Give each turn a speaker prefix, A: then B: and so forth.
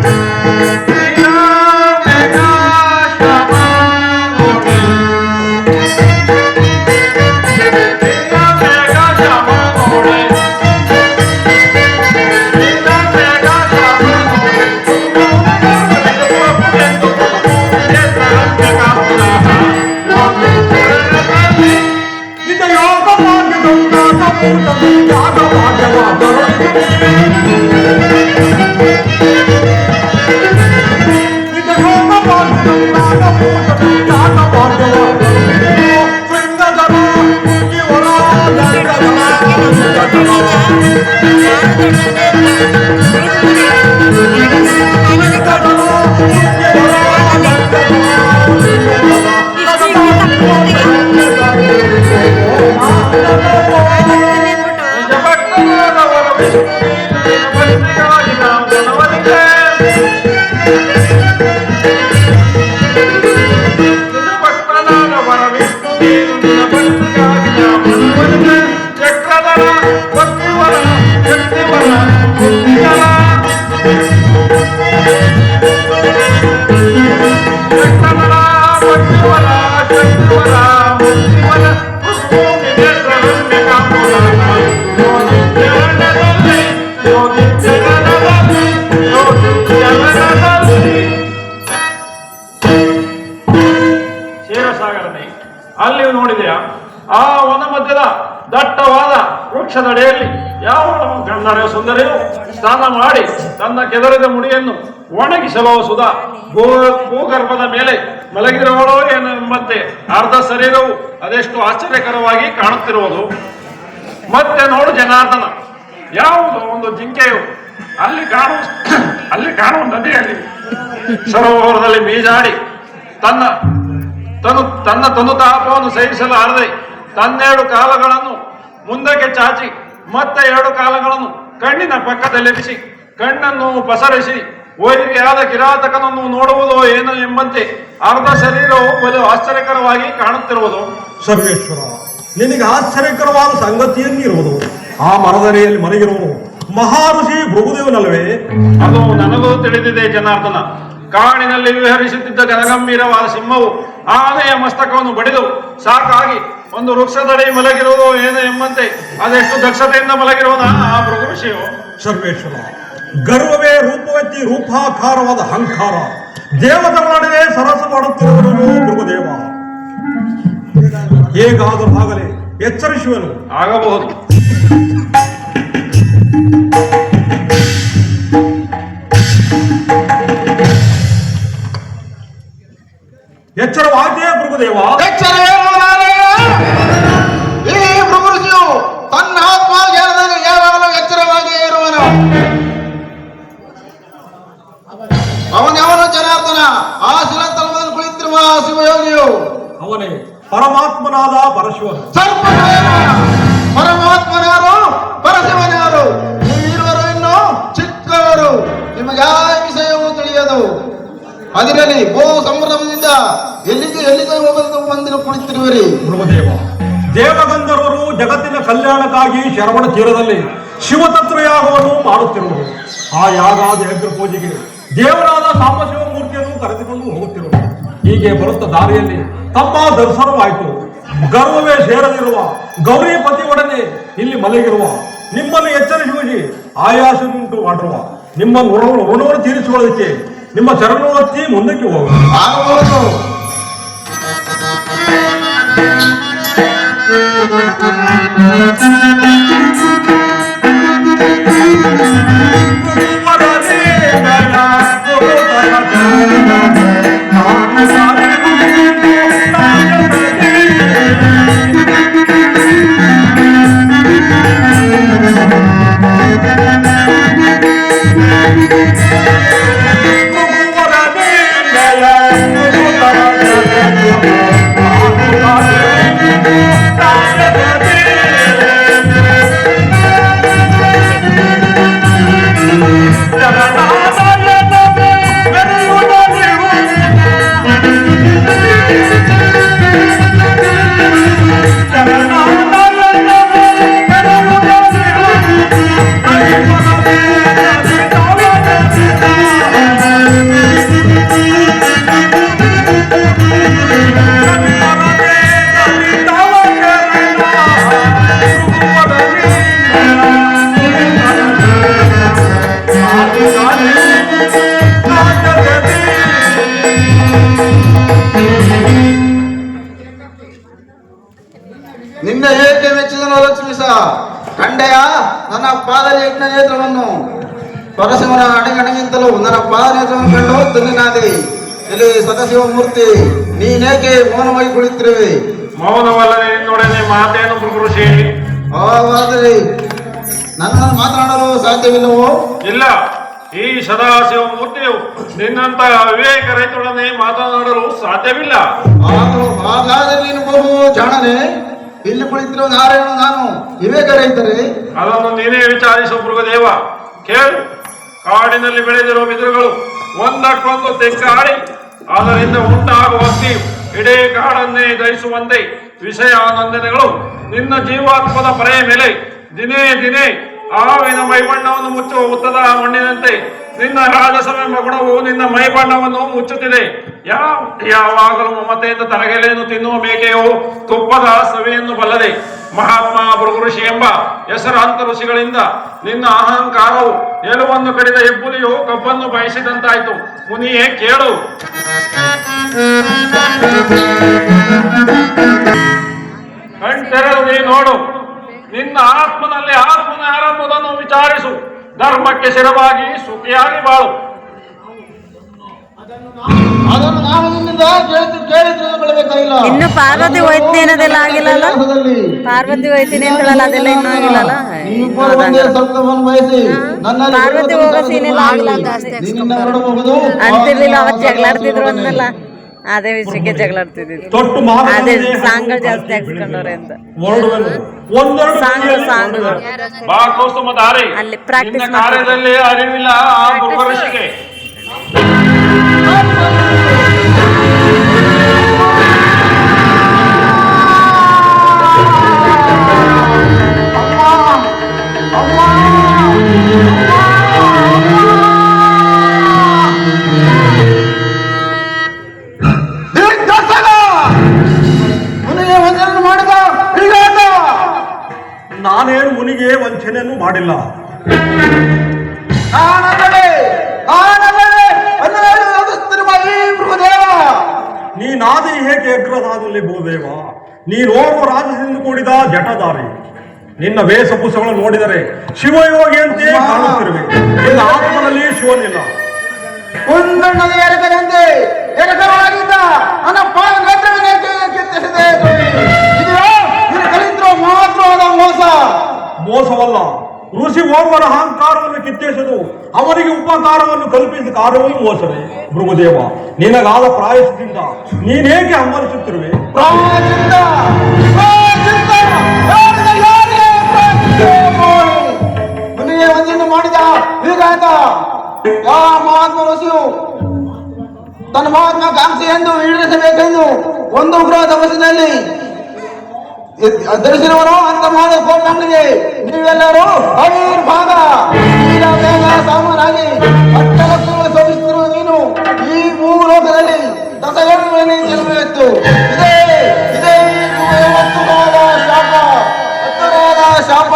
A: Thank you. ದಟ್ಟವಾದ ವೃಕ್ಷದಡೆಯಲ್ಲಿ ಯಾವ ಗಂಧರ್ವ ಸುಂದರಿಯು ಸ್ನಾನ ಮಾಡಿ ತನ್ನ ಕೆದರಿದ ಮುಡಿಯನ್ನು ಒಣಗಿಸಲು ಸುಧಾ ಭೂ ಭೂಗರ್ಭದ ಮೇಲೆ ಮಲಗಿರುವಳೋ ಎಂಬಂತೆ ಅರ್ಧ ಶರೀರವು ಅದೆಷ್ಟು ಆಶ್ಚರ್ಯಕರವಾಗಿ ಕಾಣುತ್ತಿರುವುದು. ಮತ್ತೆ ನೋಡು ಜನಾರ್ದನ, ಯಾವುದು ಒಂದು ಜಿಂಕೆಯು? ಅಲ್ಲಿ ಕಾಣುವ ಅಲ್ಲಿ ಕಾಣುವ ನದಿಯಲ್ಲಿ ಸರೋವರದಲ್ಲಿ ಮೀಜಾಡಿ ತನ್ನ ತನು ತನ್ನ ತನು ತಾಪವನ್ನು ಸಹಿಸಲಾರದೆ ತನ್ನೆರಡು ಕಾಲಗಳನ್ನು ಮುಂದಕ್ಕೆ ಚಾಚಿ ಮತ್ತೆ ಎರಡು ಕಾಲಗಳನ್ನು ಕಣ್ಣಿನ ಪಕ್ಕದಲ್ಲಿರಿಸಿ ಕಣ್ಣನ್ನು ಪಸರಿಸಿ ವೈರಿಯಾದ ಕಿರಾತಕನನ್ನು ನೋಡುವುದೋ ಏನು ಎಂಬಂತೆ ಅರ್ಧ ಶರೀರವು ಬಲು ಆಶ್ಚರ್ಯಕರವಾಗಿ ಕಾಣುತ್ತಿರುವುದು.
B: ಸರ್ವೇಶ್ವರ ನಿನಗೆ ಆಶ್ಚರ್ಯಕರವಾದ ಸಂಗತಿಯನ್ನಿರುವುದು. ಆ ಮರದರೆಯಲ್ಲಿ ಮಹಾ ಮಹಾಋಷಿ ಭೃಗುದೇವನಲ್ಲವೇ?
A: ಅದು ನನಗೂ ತಿಳಿದಿದೆ ಜನಾರ್ದನ. ಕಾಡಿನಲ್ಲಿ ವಿಹರಿಸುತ್ತಿದ್ದ ಜನಗಂಭೀರವಾದ ಸಿಂಹವು ಆನೆಯ ಮಸ್ತಕವನ್ನು ಬಡಿದು ಸಾಕಾಗಿ ಒಂದು ವೃಕ್ಷದಡಿ ಮಲಗಿರುವುದು ಏನು ಎಂಬಂತೆ? ಅದೆಷ್ಟು ದಕ್ಷತೆಯಿಂದ ಮಲಗಿರೋದ? ಆ ಭೃಗು ಋಷಿಯು
B: ಸರ್ವೇಶ್ವರ ಗರ್ವವೇ ರೂಪವತಿ ರೂಪಾಕಾರವಾದ ಅಹಂಕಾರ. ದೇವತರ ನಡುವೆ ಸರಸ ಮಾಡುತ್ತಿರುವನು ಭೃಗುದೇವ ಹೇಗಾದರೂ ಆಗಲೇ ಎಚ್ಚರಿಸುವನು.
A: ಆಗಬಹುದು.
B: ಎಚ್ಚರವಾದೇ ಭೃಗುದೇವ
C: ಎಚ್ಚರವೇನು
B: ಪರಮಾತ್ಮನಾದ
C: ಪರಶಿವ ಪರಮಾತ್ಮನಾರು ಪರಶಿವನಾರು ನೀವಿರುವರು ಇನ್ನು ಚಿಕ್ಕವರು. ನಿಮಗೆ ಆ ವಿಷಯವು ತಿಳಿಯದು. ಅದಿರಲಿ ಬಹು ಸಂಭ್ರಮದಿಂದ ಎಲ್ಲಿಗೆ ಎಲ್ಲಿಗೆ ಹೋಗಲು ಬಂದು ಕುಳಿತಿರುವಿರಿ?
B: ಗುರುದೇವ ದೇವಗಂಧರ್ವರು ಜಗತ್ತಿನ ಕಲ್ಯಾಣಕ್ಕಾಗಿ ಶರವಣ ತೀರದಲ್ಲಿ ಶಿವತತ್ವ ಯಾಗವನ್ನು ಮಾಡುತ್ತಿರುವರು. ಆ ಯಾಗ ಯಜ್ಞ ಪೂಜೆಗೆ ದೇವರಾದ ಸಾಂಬಶಿವ ಮೂರ್ತಿಯನ್ನು ಕರೆದುಕೊಂಡು ಹೋಗುತ್ತಿರುವರು. ಹೀಗೆ ಬರುತ್ತ ದಾರಿಯಲ್ಲಿ ತಮ್ಮ ದರ್ಶನವಾಯಿತು. ಗರ್ವವೇ ಸೇರದಿರುವ ಗೌರಿ ಒಡನೆ ಇಲ್ಲಿ ಮಲಗಿರುವ. ನಿಮ್ಮನ್ನು ಎಚ್ಚರಿಸುವುದು ಆಯಾಸವುಂಟು ಮಾಡಿರುವ ನಿಮ್ಮ ಋಣವನ್ನು ತೀರಿಸಿಕೊಳ್ಳೋದಕ್ಕೆ ನಿಮ್ಮ ಚರಣವತ್ತಿ ಮುಂದಕ್ಕೆ ಹೋಗ
C: ಆಗಬಹುದು ಪಾದ ಯಜ್ಞ ನೇತ್ರವನ್ನು ಪರಶಿವನ ಅಣಗಣಗಿಂತಲೂ ನನ್ನ ಪಾದ ನೇತ್ರವನ್ನು ಕಂಡು ತಂದಿನಾದೆ ಇಲ್ಲಿ ಸದಾಶಿವ ಮೂರ್ತಿ ನೀನೇಕೆ ಮೌನವಾಗಿ ಕುಳಿತಿರುವೆ?
A: ಮೌನವಲ್ಲದೆ ನಿನ್ನೊಡನೆ ಮಾತೇನು ಋಷಿ
C: ನನ್ನನ್ನು ಮಾತನಾಡಲು ಸಾಧ್ಯವಿಲ್ಲವೋ?
A: ಇಲ್ಲ. ಈ ಸದಾಶಿವ ಮೂರ್ತಿಯು ನಿನ್ನಂತ ವಿವೇಕ ರೈತರೊಡನೆ ಮಾತನಾಡಲು ಸಾಧ್ಯವಿಲ್ಲ.
C: ಹಾಗಾದರೆ ನೀನು ಬಹು ಜಾಣನೆ? ಇಲ್ಲಿ ಕುಳಿತಿರುವ ನಾರಾಯಣ ನಾನು? ವಿವೇಕ ಇದ್ದರೆ?
A: ಅದನ್ನು ನೀನೇ ವಿಚಾರಿಸು ಮೃಗದೇವ. ಕೇಳು. ಕಾಡಿನಲ್ಲಿ ಬೆಳೆದಿರುವ ಬಿದಿರುಗಳು ಒಂದಕ್ಕೊಂದು ತೆಕ್ಕಾಡಿ ಅದರಿಂದ ಉಂಟಾಗುವ ಇಡೀ ಕಾಡನ್ನೇ ಜಯಿಸುವಂತೆ ವಿಷಯ ನಂದನೆಗಳು ನಿನ್ನ ಜೀವಾತ್ಮದ ಪರೆಯ ಮೇಲೆ ದಿನೇ ದಿನೇ ಆವಿನ ಮೈಬಣ್ಣವನ್ನು ಮುಚ್ಚುವ ಉತ್ತದ ಮಣ್ಣಿನಂತೆ ನಿನ್ನ ರಾಜಸವೆಂಬ ಗುಣವು ನಿನ್ನ ಮೈಬಣ್ಣವನ್ನು ಮುಚ್ಚುತ್ತಿದೆ. ಯಾವ, ಯಾವಾಗಲೂ ಮಮತೆಯಿಂದ ತರಗೆಲೆಯನ್ನು ತಿನ್ನುವ ಮೇಕೆಯು ತುಪ್ಪದ ಸವೆಯನ್ನು ಬಲ್ಲದೆ, ಮಹಾತ್ಮ ಭೃಗು ಋಷಿ ಎಂಬ ಹೆಸರಾಂತ ಋಷಿಗಳಿಂದ ನಿನ್ನ ಅಹಂಕಾರವು ಎಲುವನ್ನು ಕಡಿದ ಹೆಬ್ಬುಲಿಯು ಕಬ್ಬನ್ನು ಬಯಸಿದಂತಾಯಿತು. ಮುನಿಯೇ, ಕೇಳು. ಕಣ್ತೆರೆದು ನೀ ನೋಡು. ನಿನ್ನ ಆತ್ಮನಲ್ಲಿ ಆತ್ಮನ ಆರಂಭದನ್ನು ವಿಚಾರಿಸು. ಧರ್ಮಕ್ಕೆ ಶಿರವಾಗಿ ಸುಖಿಯಾಗಿ ಬಾಳು.
C: ಅದನ್ನು ನಾವು ನಿನ್ನಿಂದ ಕೇಳಿ ಕೇಳಿ ತಿಳಿದುಕೊಳ್ಳಬೇಕಾಗಿಲ್ಲ
D: ಇನ್ನು ಪಾರ್ವತಿ ಹೋಯ್ತೀನಿ ಅನ್ನೋದೆಲ್ಲ ಆಗಿಲ್ಲಲ್ಲ ಪಾರ್ವತಿ ಹೋಯ್ತೀನಿ ಅಂತ ಹೇಳಲ್ಲ ಅದೆಲ್ಲ ಇನ್ನೂ ಆಗಿಲ್ಲಲ್ಲ ಪಾರ್ವತಿ ಹೋಗೋ scene ಎಲ್ಲ ಆಗಿಲ್ಲ
C: ಅಂತ ಹೊರಡಬಹುದು
D: ಅಂತಿರ್ಲಿಲ್ಲ ಅವತ್ತು ಜಗಳಾಡ್ತಿದ್ರು ಅಂದಲ್ಲ ಅದೇ ವಿಷಯಕ್ಕೆ ಜಗಳಾಡ್ತಿದ್ದೀವಿ
B: ತೊಟ್ಟು
D: ಅದೇ ಸಾಂಗ್ಗಳು ಜಾಸ್ತಿ ಹಾಕ್ಸ್ಕೊಂಡವ್ರೆ ಅಂತ. ಸಾಂಗ್ ಸಾಂಗ್ಗಳು ಅಲ್ಲಿ ಪ್ರಾಕ್ಟೀಸ್.
A: ಕಾರ್ಯದಲ್ಲಿ ಅರಿವಿಲ್ಲ
B: ನೀನಾದಿ ಹೇಗೆ ಅಗ್ರದಾದಲ್ಲಿ ಬಹುದೇವ? ನೀನೋರ್ವ ರಾಜದಿಂದ ಕೂಡಿದ ಜಟದಾರಿ ನಿನ್ನ ವೇಷಭೂಷಗಳನ್ನು ನೋಡಿದರೆ ಶಿವಯೋಗಿಯಂತೆ ಕಾಣುತ್ತಿರುವೆ. ನಿನ್ನ ಆತ್ಮದಲ್ಲಿ ಶಿವನಿಲ್ಲ.
C: ಕುಂದಣ್ಣನ ಎರಕದಂತೆ ಎರಕವಾಗಿದ್ದ ನನ್ನ ಪಾದ ಕಿತ್ತಿಸಿದೆ? ಕಲಿತಿರುವ ಮಹತ್ವವಾದ ಮೋಸ?
B: ಮೋಸವಲ್ಲ ಋಷಿ ಓರ್ವರ ಕಿತ್ತೆಸೆದು ಅವರಿಗೆ ಉಪಕಾರವನ್ನು ಕಲ್ಪಿಸಿದ ಕಾರ್ಯವೂ ಮೋಸವೇ. ಭೃಗುದೇವ, ನಿನಗಾದ ಪ್ರಾಯಸದಿಂದ ನೀನೇಕೆ.
C: ಮುನಿಗೆ ಮಾಡಿದ, ಹೀಗಾಯ್ತ? ಯಾವ ಮಹಾತ್ಮ ತನ್ನ ಮಹಾತ್ಮ ಕಾಂಕ್ಷಿ ಎಂದು ಈಡೇರಿಸಬೇಕೆಂದು ಒಂದು ಗೃಹ ತಪಸ್ಸಿನಲ್ಲಿ ಧರಿಸಿರುವನು ಅಂತಮಾದ ಕೋಟಂಗೆ ನೀವೆಲ್ಲರೂ ಆವಿರ್ಭಾಗ ಈಗ ಬೇಗ ಸಾಮಾನಾಗಿ ಅಟ್ಟಲಕ್ಷಣ ನೀನು ಈ ಭೂಲೋಕದಲ್ಲಿ ದಸಗಣಗಳಲ್ಲಿ ಜನ್ಮವಿತ್ತು. ಇದೇ ಇದೇ ಹತ್ತುರಾದ ಶಾಪ ಹತ್ತುರಾದ ಶಾಪ.